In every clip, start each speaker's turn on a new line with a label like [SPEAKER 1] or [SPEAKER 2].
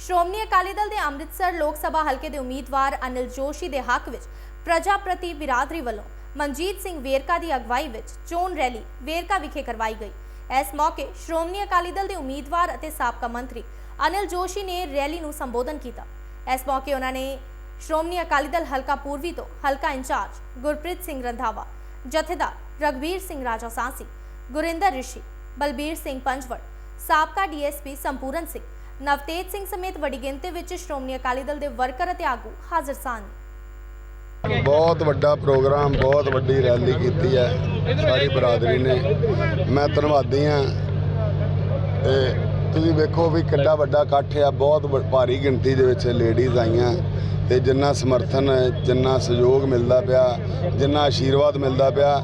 [SPEAKER 1] ਸ਼੍ਰੋਮਣੀ ਅਕਾਲੀ ਦਲ ਦੇ ਅੰਮ੍ਰਿਤਸਰ ਲੋਕ ਸਭਾ ਹਲਕੇ ਦੇ ਉਮੀਦਵਾਰ ਅਨਿਲ ਜੋਸ਼ੀ ਦੇ ਹੱਕ ਵਿੱਚ ਪ੍ਰਜਾਪ੍ਰਤੀ ਬਿਰਾਦਰੀ ਵੱਲੋਂ ਮਨਜੀਤ ਸਿੰਘ ਵੇਰਕਾ ਦੀ ਅਗਵਾਈ ਵਿੱਚ ਚੋਣ ਰੈਲੀ ਵੇਰਕਾ ਵਿਖੇ ਕਰਵਾਈ ਗਈ। ਇਸ ਮੌਕੇ ਸ਼੍ਰੋਮਣੀ ਅਕਾਲੀ ਦਲ ਦੇ ਉਮੀਦਵਾਰ ਅਤੇ ਸਾਬਕਾ ਮੰਤਰੀ ਅਨਿਲ ਜੋਸ਼ੀ ਨੇ ਰੈਲੀ ਨੂੰ ਸੰਬੋਧਨ ਕੀਤਾ। ਇਸ ਮੌਕੇ ਉਹਨਾਂ ਨੇ ਸ਼੍ਰੋਮਣੀ ਅਕਾਲੀ ਦਲ ਹਲਕਾ ਪੂਰਬੀ ਤੋਂ ਹਲਕਾ ਇੰਚਾਰਜ ਗੁਰਪ੍ਰੀਤ ਸਿੰਘ ਰੰਧਾਵਾ, ਜਥੇਦਾਰ ਰਗਵੀਰ ਸਿੰਘ ਰਾਜਾ ਸਾਂਸੀ, ਗੁਰਿੰਦਰ ਰਿਸ਼ੀ, ਬਲਬੀਰ ਸਿੰਘ ਪੰਜਵੜ, ਸਾਬਕਾ ਡੀਐਸਪੀ ਸੰਪੂਰਨ ਸਿੰਘ ਨਵਤੇਜ ਸਿੰਘ ਸਮੇਤ ਵੱਡੀ ਗਿਣਤੀ ਵਿੱਚ ਸ਼੍ਰੋਮਣੀ ਅਕਾਲੀ ਦਲ ਦੇ ਵਰਕਰ ਅਤੇ ਆਗੂ ਹਾਜ਼ਰ ਸਨ।
[SPEAKER 2] ਬਹੁਤ ਵੱਡਾ ਪ੍ਰੋਗਰਾਮ, ਬਹੁਤ ਵੱਡੀ ਰੈਲੀ ਕੀਤੀ ਹੈ, ਸਾਰੀ ਬਰਾਦਰੀ ਨੇ। ਮੈਂ ਧੰਨਵਾਦੀ ਹਾਂ। ਤੇ ਤੁਸੀਂ ਵੇਖੋ ਵੀ ਕਿੰਨਾ ਵੱਡਾ ਇਕੱਠ ਆ, ਬਹੁਤ ਵ- ਭਾਰੀ ਗਿਣਤੀ ਦੇ ਵਿੱਚ ਲੇਡੀਜ਼ ਆਈਆਂ। ਤੇ ਜਿੰਨਾ ਸਮਰਥਨ, ਜਿੰਨਾ ਸਹਿਯੋਗ ਮਿਲਦਾ ਪਿਆ, ਜਿੰਨਾ ਆਸ਼ੀਰਵਾਦ ਮਿਲਦਾ ਪਿਆ,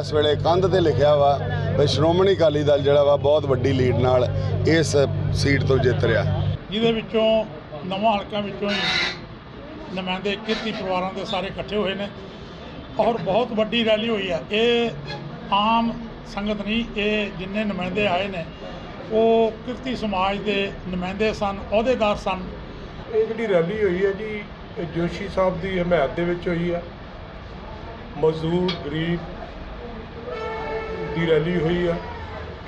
[SPEAKER 2] ਇਸ ਵੇਲੇ ਕੰਧ ਤੇ ਲਿਖਿਆ ਵਾ ਵੀ ਸ਼੍ਰੋਮਣੀ ਅਕਾਲੀ ਦਲ ਜਿਹੜਾ ਵਾ ਬਹੁਤ ਵੱਡੀ ਲੀਡ ਨਾਲ ਇਸ ਸੀਟ ਤੋਂ ਜਿੱਤ ਰਿਹਾ।
[SPEAKER 3] ਜਿਹਦੇ ਵਿੱਚੋਂ ਨਵਾਂ ਹਲਕਾ ਵਿੱਚੋਂ ਹੀ ਨੁਮਾਇੰਦੇ ਕਿਰਤੀ ਪਰਿਵਾਰਾਂ ਦੇ ਸਾਰੇ ਇਕੱਠੇ ਹੋਏ ਨੇ ਔਰ ਬਹੁਤ ਵੱਡੀ ਰੈਲੀ ਹੋਈ ਹੈ। ਇਹ ਆਮ ਸੰਗਤ ਨਹੀਂ ਇਹ ਜਿੰਨੇ ਨੁਮਾਇੰਦੇ ਆਏ ਨੇ ਉਹ ਕਿਰਤੀ ਸਮਾਜ ਦੇ ਨੁਮਾਇੰਦੇ ਸਨ ਅਹੁਦੇਦਾਰ ਸਨ।
[SPEAKER 4] ਇਹ ਜਿਹੜੀ ਰੈਲੀ ਹੋਈ ਹੈ ਜੀ ਜੋਸ਼ੀ ਸਾਹਿਬ ਦੀ ਹਮਾਇਤ ਦੇ ਵਿੱਚ ਹੋਈ ਹੈ। ਮਜ਼ਦੂਰ ਗਰੀਬ ਦੀ ਰੈਲੀ ਹੋਈ ਹੈ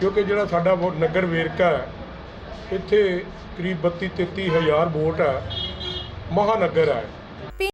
[SPEAKER 4] ਕਿਉਂਕਿ ਜਿਹੜਾ ਸਾਡਾ ਵੋਟ ਨਗਰ ਵੇਰਕਾ ਹੈ, ਇੱਥੇ ਕਰੀਬ 32 33 ਹਜ਼ਾਰ ਵੋਟ ਹੈ, ਮਹਾਨਗਰ ਹੈ।